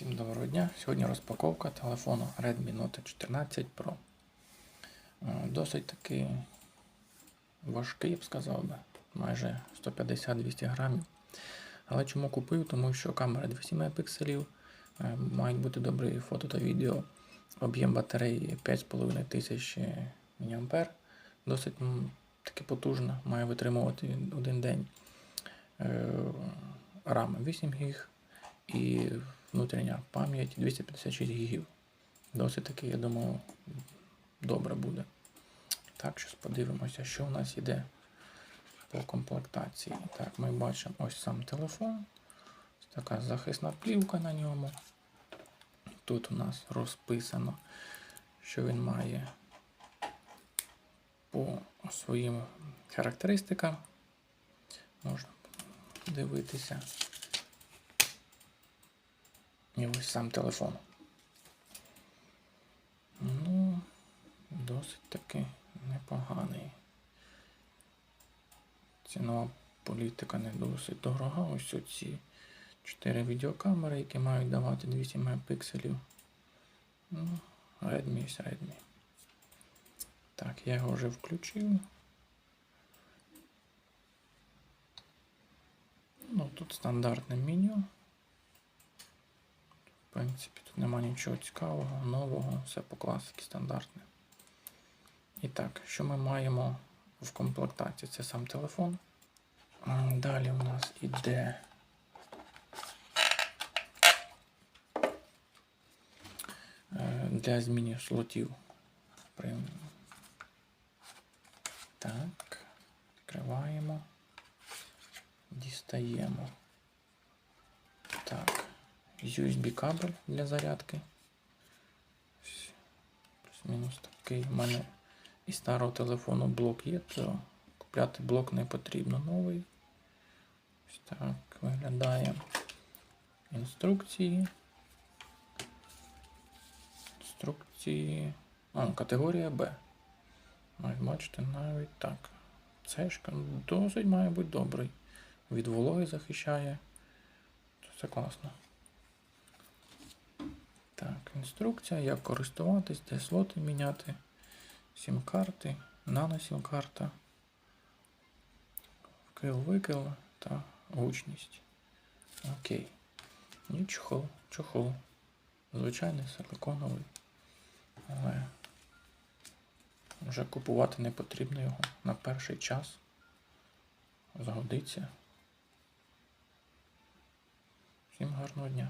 Всім доброго дня. Сьогодні розпаковка телефону Redmi Note 14 Pro. Е, Досить таки важкий, я б сказав би, майже 150-200 грамів. Але чому купив? Тому що камера 200 мегапікселів, е, мають бути добрі фото та відео, об'єм батареї 5500 мАh, досить таки потужна, має витримувати один день. Е, RAM 8 ГБ і внутрішня пам'ять 256 гігів. Досить таки, я думаю, добре буде. Так, щось подивимося, що у нас йде по комплектації. Так, ми бачимо ось сам телефон. Ось така захисна плівка на ньому. Тут у нас розписано, що він має по своїм характеристикам. Можна дивитися. І ось сам телефон. Ну, досить таки непоганий. Цінова політика не досить дорога. Ось оці 4 відеокамери, які мають давати 200 мегапікселів. Ну, Redmi Redmi. Так, я його вже включив. Ну, тут стандартне меню. В принципі, тут нема нічого цікавого, нового, все по класиці стандартне. І так, що ми маємо в комплектації? Це сам телефон. Далі у нас іде е, для зміни слотів. Так, відкриваємо, дістаємо. Так. USB кабель для зарядки. Плюс-мінус такий. У мене із старого телефону блок є, то купляти блок не потрібно новий. Ось так виглядає. Інструкції. Інструкції. А, категорія Б. Бачите, навіть так. Цешка досить має бути добрий. Від вологи захищає. Це класно. Так, інструкція, як користуватись, де слоти міняти, сім-карти, нано-сім-карта, вкил-викил та гучність. Окей. І чохол, чохол. Звичайний силиконовий. Але вже купувати не потрібно його на перший час. Згодиться. Всім гарного дня.